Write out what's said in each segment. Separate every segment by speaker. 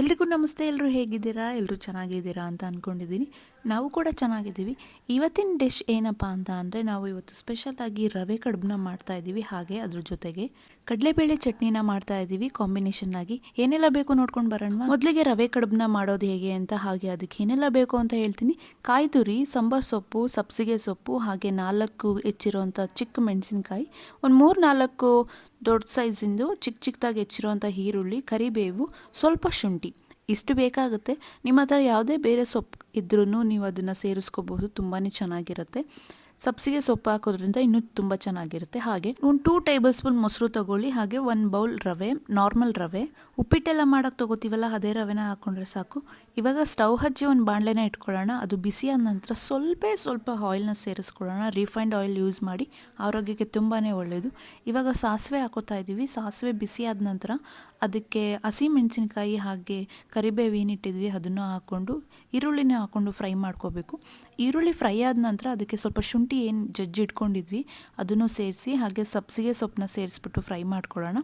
Speaker 1: ಎಲ್ರಿಗೂ ನಮಸ್ತೆ ಎಲ್ಲರೂ ಹೇಗಿದ್ದೀರಾ? ಎಲ್ಲರೂ ಚೆನ್ನಾಗಿದ್ದೀರಾ ಅಂತ ಅಂದ್ಕೊಂಡಿದ್ದೀನಿ ನಾವು ಕೂಡ ಚೆನ್ನಾಗಿದ್ದೀವಿ. ಇವತ್ತಿನ ಡಿಶ್ ಏನಪ್ಪ ಅಂತ ಅಂದರೆ ನಾವು ಇವತ್ತು ಸ್ಪೆಷಲಾಗಿ ರವೆ ಕಡುಬನ್ನ ಮಾಡ್ತಾ ಇದ್ದೀವಿ. ಹಾಗೆ ಅದ್ರ ಜೊತೆಗೆ ಕಡಲೆಬೇಳೆ ಚಟ್ನಿನ ಮಾಡ್ತಾ ಇದ್ದೀವಿ. ಕಾಂಬಿನೇಷನ್ ಆಗಿ ಏನೆಲ್ಲ ಬೇಕು ನೋಡ್ಕೊಂಡು ಬರೋಣ ಮೊದಲಿಗೆ ರವೆ ಕಡುಬನ್ನ ಮಾಡೋದು ಹೇಗೆ ಅಂತ, ಹಾಗೆ ಅದಕ್ಕೆ ಏನೆಲ್ಲ ಬೇಕು ಅಂತ ಹೇಳ್ತೀನಿ. ಕಾಯಿ ತುರಿ ಸಾಂಬಾರ್ ಸೊಪ್ಪು, ಸಬ್ಸಿಗೆ ಸೊಪ್ಪು, ಹಾಗೆ ನಾಲ್ಕು ಹೆಚ್ಚಿರೋಂಥ ಚಿಕ್ಕ ಮೆಣಸಿನ್ಕಾಯಿ, ಒಂದು ಮೂರು ನಾಲ್ಕು ದೊಡ್ಡ ಸೈಜಿಂದು ಚಿಕ್ಕ ಚಿಕ್ಕದಾಗಿ ಹೆಚ್ಚಿರೋಂಥ ಈರುಳ್ಳಿ, ಕರಿಬೇವು, ಸ್ವಲ್ಪ ಶುಂಠಿ. ಇಷ್ಟು ಬೇಕಾಗುತ್ತೆ. ನಿಮ್ಮ ಹತ್ರ ಯಾವುದೇ ಬೇರೆ ಸೊಪ್ಪು ಇದ್ರೂ ನೀವು ಅದನ್ನು ಸೇರಿಸ್ಕೋಬಹುದು. ತುಂಬಾ ಚೆನ್ನಾಗಿರುತ್ತೆ. ಸಬ್ಸಿಗೆ ಸೊಪ್ಪು ಹಾಕೋದ್ರಿಂದ ಇನ್ನೂ ತುಂಬ ಚೆನ್ನಾಗಿರುತ್ತೆ. ಹಾಗೆ ಒಂದು ಟೂ ಟೇಬಲ್ ಸ್ಪೂನ್ ಮೊಸರು ತಗೊಳ್ಳಿ. ಹಾಗೆ ಒಂದು ಬೌಲ್ ರವೆ ನಾರ್ಮಲ್ ರವೆ. ಉಪ್ಪಿಟ್ಟೆಲ್ಲ ಮಾಡೋಕ್ಕೆ ತಗೋತೀವಲ್ಲ, ಅದೇ ರವೆನ ಹಾಕ್ಕೊಂಡ್ರೆ ಸಾಕು. ಇವಾಗ ಸ್ಟವ್ ಹಚ್ಚಿ ಒಂದು ಬಾಣಲೆನ ಇಟ್ಕೊಳ್ಳೋಣ. ಅದು ಬಿಸಿ ಆದ ನಂತರ ಸ್ವಲ್ಪ ಸ್ವಲ್ಪ ಆಯಿಲ್ನ ಸೇರಿಸ್ಕೊಳ್ಳೋಣ. ರಿಫೈನ್ಡ್ ಆಯಿಲ್ ಯೂಸ್ ಮಾಡಿ ಆರೋಗ್ಯಕ್ಕೆ ತುಂಬಾ ಒಳ್ಳೆಯದು ಇವಾಗ ಸಾಸಿವೆ ಹಾಕೋತಾ ಇದ್ದೀವಿ. ಸಾಸಿವೆ ಬಿಸಿ ಆದ ನಂತರ ಅದಕ್ಕೆ ಹಸಿ ಮೆಣಸಿನಕಾಯಿ ಹಾಗೆ ಕರಿಬೇವು ಏನಿಟ್ಟಿದ್ವಿ ಅದನ್ನು ಹಾಕ್ಕೊಂಡು ಈರುಳ್ಳಿನ ಹಾಕ್ಕೊಂಡು ಫ್ರೈ ಮಾಡ್ಕೋಬೇಕು. ಈರುಳ್ಳಿ ಫ್ರೈ ಆದ ನಂತರ ಅದಕ್ಕೆ ಸ್ವಲ್ಪ ಶುಂಠಿ ಏನು ಜಜ್ಜಿ ಇಟ್ಕೊಂಡಿದ್ವಿ, ಅದನ್ನು ಸೇರಿಸಿ ಹಾಗೆ ಸಬ್ಸಿಗೆ ಸೊಪ್ಪನ್ನ ಸೇರಿಸ್ಬಿಟ್ಟು ಫ್ರೈ ಮಾಡ್ಕೊಳ್ಳೋಣ.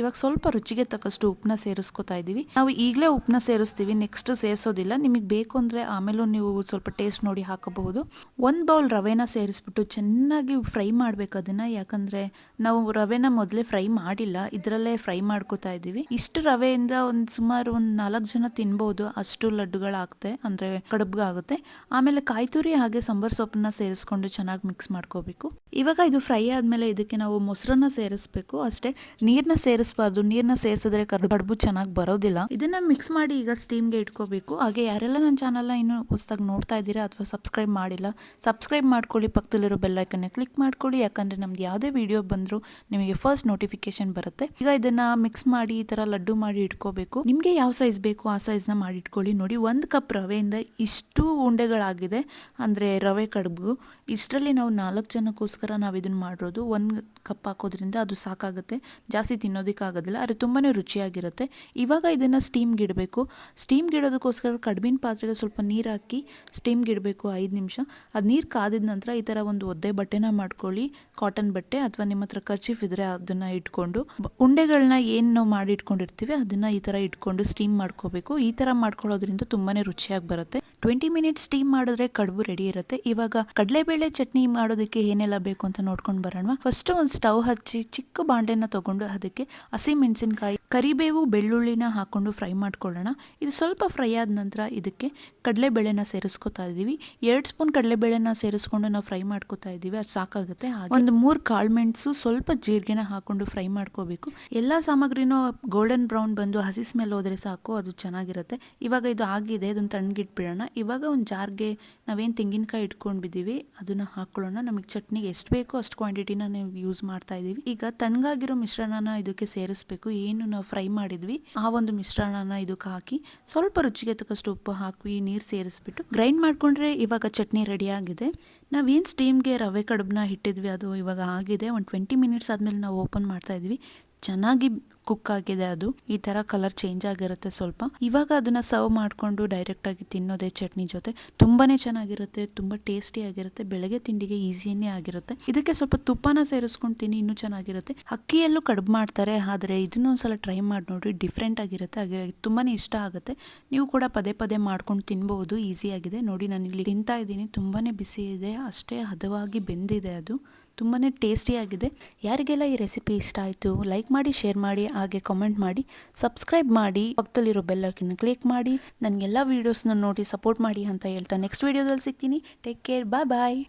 Speaker 1: ಇವಾಗ ಸ್ವಲ್ಪ ರುಚಿಗೆ ತಕ್ಕಷ್ಟು ಉಪ್ಪನ್ನ ಸೇರಿಸ್ಕೊತಾ ಇದ್ದೀವಿ. ನಾವು ಈಗಲೇ ಉಪ್ಪನ್ನ ಸೇರಿಸ್ತೀವಿ, ನೆಕ್ಸ್ಟ್ ಸೇರಿಸೋದಿಲ್ಲ. ನಿಮಗೆ ಬೇಕು ಅಂದರೆ ಆಮೇಲೂ ನೀವು ಸ್ವಲ್ಪ ಟೇಸ್ಟ್ ನೋಡಿ ಹಾಕಬಹುದು. ಒಂದು ಬೌಲ್ ರವೆನ ಸೇರಿಸ್ಬಿಟ್ಟು ಚೆನ್ನಾಗಿ ಫ್ರೈ ಮಾಡಬೇಕು ಅದನ್ನು. ಯಾಕಂದರೆ ನಾವು ರವೆನ ಮೊದಲೇ ಫ್ರೈ ಮಾಡಿಲ್ಲ, ಇದರಲ್ಲೇ ಫ್ರೈ ಮಾಡ್ಕೋತಾ ಇದ್ದೀವಿ. ಇಷ್ಟು ರವೆಯಿಂದ ಒಂದು ಸುಮಾರು ಒಂದು ನಾಲ್ಕು ಜನ ತಿನ್ಬೋದು. ಅಷ್ಟು ಲಡ್ಡುಗಳಾಗುತ್ತೆ. ಅಂದರೆ ಕಡುಬ್ಗಾಗುತ್ತೆ ಆಮೇಲೆ ಕಾಯಿ ತುರಿ ಹಾಗೆ ಸಾಂಬಾರ್ ಸೊಪ್ಪನ್ನ ಸೇರಿಸ್ಕೊಂಡು ಚೆನ್ನಾಗಿ ಮಿಕ್ಸ್ ಮಾಡ್ಕೋಬೇಕು. ಇವಾಗ ಇದು ಫ್ರೈ ಆದಮೇಲೆ ಇದಕ್ಕೆ ನಾವು ಮೊಸರನ್ನ ಸೇರಿಸ್ಬೇಕು. ಅಷ್ಟೇ ನೀರನ್ನ ಸೇರಿಸಬಾರ್ದು. ನೀರನ್ನ ಸೇರಿಸಿದ್ರೆ ಕಡುಬು ಚೆನ್ನಾಗಿ ಬರೋದಿಲ್ಲ. ಇದನ್ನ ಮಿಕ್ಸ್ ಮಾಡಿ ಈಗ ಸ್ಟೀಮ್ಗೆ ಇಟ್ಕೋಬೇಕು. ಹಾಗೆ ಯಾರೆಲ್ಲ ನನ್ನ ಚಾನಲ್ನ ಇನ್ನೂ ಹೊಸದಾಗಿ ನೋಡ್ತಾ ಇದ್ದೀರಾ ಅಥವಾ ಸಬ್ಸ್ಕ್ರೈಬ್ ಮಾಡಿಲ್ಲ, ಸಬ್ಸ್ಕ್ರೈಬ್ ಮಾಡ್ಕೊಳ್ಳಿ. ಪಕ್ಕದಲ್ಲಿರೋ ಬೆಲ್ಲೈಕನ್ನ ಕ್ಲಿಕ್ ಮಾಡ್ಕೊಳ್ಳಿ. ಯಾಕಂದ್ರೆ ನಮ್ದು ಯಾವುದೇ ವಿಡಿಯೋ ಬಂದರೂ ನಿಮಗೆ ಫಸ್ಟ್ ನೋಟಿಫಿಕೇಶನ್ ಬರುತ್ತೆ. ಈಗ ಇದನ್ನ ಮಿಕ್ಸ್ ಮಾಡಿ ಥರ ಲಡ್ಡು ಮಾಡಿ ಇಟ್ಕೋಬೇಕು. ನಿಮಗೆ ಯಾವ ಸೈಜ್ ಬೇಕು ಆ ಸೈಜ್ನ ಮಾಡಿ ಇಟ್ಕೊಳ್ಳಿ. ನೋಡಿ, ಒಂದು ಕಪ್ ರವೆಯಿಂದ ಇಷ್ಟು ಉಂಡೆಗಳಾಗಿದೆ. ಅಂದರೆ ರವೆ ಕಡುಬು. ಇಷ್ಟರಲ್ಲಿ ನಾವು ನಾಲ್ಕು ಜನಕ್ಕೋಸ್ಕರ ನಾವು ಇದನ್ನ ಮಾಡಿರೋದು. ಒಂದು ಕಪ್ ಹಾಕೋದ್ರಿಂದ ಅದು ಸಾಕಾಗುತ್ತೆ. ಜಾಸ್ತಿ ತಿನ್ನೋದಕ್ಕಾಗೋದಿಲ್ಲ ಆದರೆ ತುಂಬಾನೇ ರುಚಿಯಾಗಿರುತ್ತೆ. ಇವಾಗ ಇದನ್ನ ಸ್ಟೀಮ್ಗೆ ಇಡಬೇಕು. ಸ್ಟೀಮ್ಗೆ ಇಡೋದಕ್ಕೋಸ್ಕರ ಕಡ್ಬಿನ ಪಾತ್ರೆಗೆ ಸ್ವಲ್ಪ ನೀರು ಹಾಕಿ ಸ್ಟೀಮ್ಗೆ ಇಡಬೇಕು ಐದು ನಿಮಿಷ. ಅದು ನೀರು ಕಾದಿದ ನಂತರ ಈ ತರ ಒಂದು ಒದ್ದೆ ಬಟ್ಟೆನ ಮಾಡ್ಕೊಳ್ಳಿ. ಕಾಟನ್ ಬಟ್ಟೆ ಅಥವಾ ನಿಮ್ಮ ಹತ್ರ ಕರ್ಚಿಫ್ ಇದ್ದರೆ ಅದನ್ನ ಇಟ್ಕೊಂಡು. ಉಂಡೆಗಳನ್ನ ಏನು ಮಾಡಿ ಇಟ್ಕೊಂಡಿರ್ತೀವಿ, ಅದನ್ನು ಈ ಥರ ಇಟ್ಕೊಂಡು ಸ್ಟೀಮ್ ಮಾಡ್ಕೋಬೇಕು. ಈ ಥರ ಮಾಡ್ಕೊಳ್ಳೋದ್ರಿಂದ ತುಂಬಾ ರುಚಿಯಾಗಿ ಬರುತ್ತೆ. ಟ್ವೆಂಟಿ ಮಿನಿಟ್ಸ್ ಸ್ಟೀಮ್ ಮಾಡಿದ್ರೆ ಕಡುಬು ರೆಡಿ ಇರುತ್ತೆ. ಇವಾಗ ಕಡಲೆಬೇಳೆ ಚಟ್ನಿ ಮಾಡೋದಕ್ಕೆ ಏನೆಲ್ಲ ಬೇಕು ಅಂತ ನೋಡ್ಕೊಂಡು ಬರೋಣ ಫಸ್ಟ್ ಒಂದು ಸ್ಟವ್ ಹಚ್ಚಿ ಚಿಕ್ಕ ಬಾಂಡೆನ ತಗೊಂಡು ಅದಕ್ಕೆ ಹಸಿ ಮೆಣಸಿನ್ಕಾಯಿ, ಕರಿಬೇವು, ಬೆಳ್ಳುಳ್ಳಿನ ಹಾಕೊಂಡು ಫ್ರೈ ಮಾಡ್ಕೊಳ್ಳೋಣ. ಇದು ಸ್ವಲ್ಪ ಫ್ರೈ ಆದ ನಂತರ ಇದಕ್ಕೆ ಕಡಲೆಬೇಳೆನ ಸೇರಿಸ್ಕೊತಾ ಇದ್ದೀವಿ ಎರಡು ಸ್ಪೂನ್ ಕಡಲೆಬೇಳೆನ ಸೇರಿಸ್ಕೊಂಡು ನಾವು ಫ್ರೈ ಮಾಡ್ಕೊತಾ ಇದ್ದೀವಿ ಅದು ಸಾಕಾಗುತ್ತೆ ಒಂದು ಮೂರು ಕಾಳು ಮೆಣಸು ಸ್ವಲ್ಪ ಜೀರಿಗೆನ ಹಾಕೊಂಡು ಫ್ರೈ ಮಾಡ್ಕೋಬೇಕು. ಎಲ್ಲ ಸಾಮಗ್ರಿನೂ ಗೋಲ್ಡನ್ ಬ್ರೌನ್ ಬಂದು ಹಸಿ ಸ್ಮೆಲ್ ಹೋದರೆ ಸಾಕು, ಅದು ಚೆನ್ನಾಗಿರುತ್ತೆ. ಇವಾಗ ಇದು ಆಗಿದೆ ಇದನ್ನು ತಣ್ಣಗಿಟ್ಬಿಡೋಣ. ಇವಾಗ ಒಂದು ಜಾರ್ಗೆ ನಾವೇನು ತೆಂಗಿನಕಾಯಿ ಇಟ್ಕೊಂಡಿದ್ದೀವಿ ಅದನ್ನು ಹಾಕೊಳ್ಳೋಣ. ನಮಗೆ ಚಟ್ನಿಗೆ ಎಷ್ಟು ಬೇಕೋ ಅಷ್ಟು ಕ್ವಾಂಟಿಟಿನ ನಾವು ಯೂಸ್ ಮಾಡ್ತಾ ಇದ್ದೀವಿ ಈಗ ತಣ್ಣಗಾಗಿರೋ ಮಿಶ್ರಣನ ಇದಕ್ಕೆ ಸೇರಿಸ್ಬೇಕು. ಏನು ನಾವು ಫ್ರೈ ಮಾಡಿದ್ವಿ, ಆ ಒಂದು ಮಿಶ್ರಣನ ಇದಕ್ಕೆ ಹಾಕಿ ಸ್ವಲ್ಪ ರುಚಿಗೆ ತಕ್ಕಷ್ಟು ಉಪ್ಪು ಹಾಕಿ, ನೀರು ಸೇರಿಸ್ಬಿಟ್ಟು ಗ್ರೈಂಡ್ ಮಾಡಿಕೊಂಡ್ರೆ ಇವಾಗ ಚಟ್ನಿ ರೆಡಿ ಆಗಿದೆ. ನಾವೇನು ಸ್ಟೀಮ್ಗೆ ರವೆ ಕಡುಬನ್ನ ಇಟ್ಟಿದ್ವಿ ಅದು ಇವಾಗ ಆಗಿದೆ. ಒಂದು ಟ್ವೆಂಟಿ ಮಿನಿಟ್ಸ್ ಆದಮೇಲೆ ನಾವು ಓಪನ್ ಮಾಡ್ತಾ ಇದ್ವಿ. ಚೆನ್ನಾಗಿ ಕುಕ್ ಆಗಿದೆ ಅದು. ಈ ಥರ ಕಲರ್ ಚೇಂಜ್ ಆಗಿರುತ್ತೆ ಸ್ವಲ್ಪ. ಇವಾಗ ಅದನ್ನ ಸರ್ವ್ ಮಾಡಿಕೊಂಡು ಡೈರೆಕ್ಟಾಗಿ ತಿನ್ನೋದೇ ಚಟ್ನಿ ಜೊತೆ ತುಂಬಾನೇ ಚೆನ್ನಾಗಿರುತ್ತೆ, ತುಂಬ ಟೇಸ್ಟಿ ಆಗಿರುತ್ತೆ, ಬೆಳಗ್ಗೆ ತಿಂಡಿಗೆ ಈಸಿಯೇ ಆಗಿರುತ್ತೆ. ಇದಕ್ಕೆ ಸ್ವಲ್ಪ ತುಪ್ಪನ ಸೇರಿಸ್ಕೊಂಡು ತಿನ್ನಿ, ಇನ್ನೂ ಚೆನ್ನಾಗಿರುತ್ತೆ. ಅಕ್ಕಿಯಲ್ಲೂ ಕಡುಬು ಮಾಡ್ತಾರೆ, ಆದರೆ ಇದನ್ನೂ ಒಂದ್ಸಲ ಟ್ರೈ ಮಾಡಿ ನೋಡ್ರಿ ಡಿಫ್ರೆಂಟ್ ಆಗಿರುತ್ತೆ, ಹಾಗೆ ತುಂಬಾ ಇಷ್ಟ ಆಗುತ್ತೆ. ನೀವು ಕೂಡ ಪದೇ ಪದೇ ಮಾಡ್ಕೊಂಡು ತಿನ್ಬಹುದು ಆಗಿದೆ. ನೋಡಿ ನಾನು ಇಲ್ಲಿ ತಿಂತಾ ಇದ್ದೀನಿ, ತುಂಬಾನೇ ಬಿಸಿ ಇದೆ, ಅಷ್ಟೇ ಹದವಾಗಿ ಬೆಂದಿದೆ ಅದು. ತುಂಬಾ ಟೇಸ್ಟಿಯಾಗಿದೆ ಯಾರಿಗೆಲ್ಲ ಈ ರೆಸಿಪಿ ಇಷ್ಟ ಆಯಿತು ಲೈಕ್ ಮಾಡಿ ಶೇರ್ ಮಾಡಿ, ಹಾಗೆ ಕಾಮೆಂಟ್ ಮಾಡಿ ಸಬ್ಸ್ಕ್ರೈಬ್ ಮಾಡಿ, ಪಕ್ಕದಲ್ಲಿರೋ ಬೆಲ್ಲಕ್ಕನ್ನು ಕ್ಲಿಕ್ ಮಾಡಿ, ನನಗೆಲ್ಲ ವೀಡಿಯೋಸ್ನ ನೋಡಿ ಸಪೋರ್ಟ್ ಮಾಡಿ ಅಂತ ಹೇಳ್ತಾ ನೆಕ್ಸ್ಟ್ ವೀಡಿಯೋದಲ್ಲಿ ಸಿಗ್ತೀನಿ. ಟೇಕ್ ಕೇರ್ ಬಾಯ್ ಬಾಯ್